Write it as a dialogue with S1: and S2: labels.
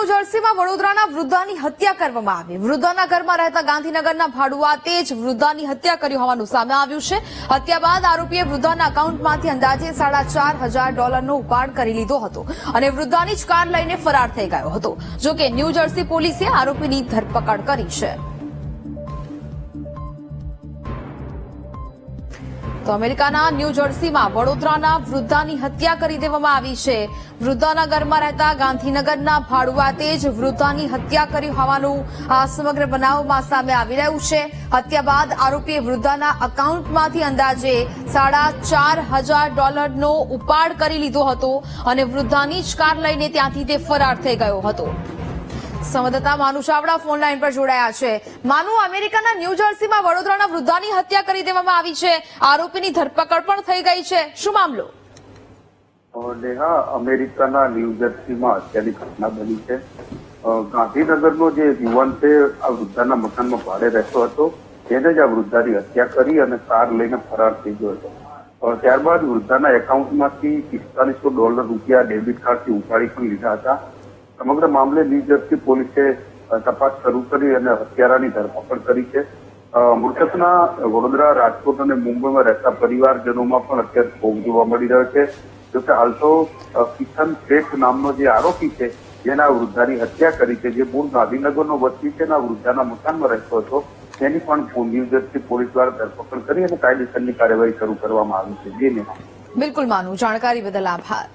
S1: New જર્સીમાં વડોદરાના વૃદ્ધાની હત્યા કરવામાં આવી. વૃદ્ધાના ઘરમાં રહેતા ગાંધીનગરના ભાડુઆતે જ વૃદ્ધાની હત્યા કરી હોવાનું સામે આવ્યું છે. હત્યા બાદ આરોપીએ વૃદ્ધાના અકાઉન્ટમાંથી અંદાજે સાડા ચાર હજાર ડોલરનો ઉપાડ કરી લીધો હતો અને વૃદ્ધાની જ કાર લઈને ફરાર થઈ ગયો હતો. જોકે ન્યૂ જર્સી પોલીસે આરોપીની ધરપકડ કરી છે. તો અમેરિકાના ન્યૂ જર્સીમાં વડોદરાના વૃદ્ધાની હત્યા કરી દેવામાં આવી છે. વૃદ્ધાના ઘરમાં રહેતા ગાંધીનગરના ભાડુઆતે જ વૃદ્ધાની હત્યા કરી હોવાનું આ સમગ્ર બનાવમાં સામે આવી રહ્યું છે. હત્યા બાદ આરોપીએ વૃદ્ધાના અકાઉન્ટમાંથી અંદાજે સાડા ચાર હજાર ડોલરનો ઉપાડ કરી લીધો હતો અને વૃદ્ધાની જ કાર લઈને ત્યાંથી તે ફરાર થઈ ગયો હતો. સંવાદદાતા માનુ ચાવડા ફોન લાઈન પર જોડાયા છે. માનુ, અમેરિકાના ન્યૂ જર્સીમાં વડોદરાના વૃદ્ધાની હત્યા કરી દેવામાં આવી છે. આરોપીની ધરપકડ પણ થઈ ગઈ છે. શું મામલો?
S2: નેહા, અમેરિકાના ન્યૂ જર્સીમાં અત્યારની ઘટના બની છે. ગાંધીનગરનો જે યુવાન છે, આ વૃદ્ધાના મકાનમાં ભાડે રહેતો હતો. તેને જ આ વૃદ્ધાની હત્યા કરી અને કાર લઈને ફરાર થઈ ગયો હતો. ત્યારબાદ વૃદ્ધાના એકાઉન્ટમાંથી પિસ્તાલીસો ડોલર રૂપિયા ડેબિટ કાર્ડથી ઉપાડી પણ લીધા હતા. સમગ્ર મામલે ન્યૂ જર્સી પોલીસે તપાસ શરૂ કરી અને હત્યારાની ધરપકડ કરી છે. મૃતકના વડોદરા, રાજકોટ અને મુંબઈમાં રહેતા પરિવારજનોમાં પણ અત્યારે ભોગ જોવા મળી રહ્યો છે. જોકે હાલ તો કિશન શેખ નામનો જે આરોપી છે, જેના વૃદ્ધાની હત્યા કરી છે, જે મૂળ ગાંધીનગરનો વતની છે એના વૃદ્ધાના મકાનમાં રહેતો હતો, તેની પણ ન્યૂ જર્સી પોલીસ દ્વારા ધરપકડ કરી અને કાયદેસરની કાર્યવાહી શરૂ કરવામાં આવી છે. જે
S1: બિલકુલ માનું જાણકારી બદલ આભાર.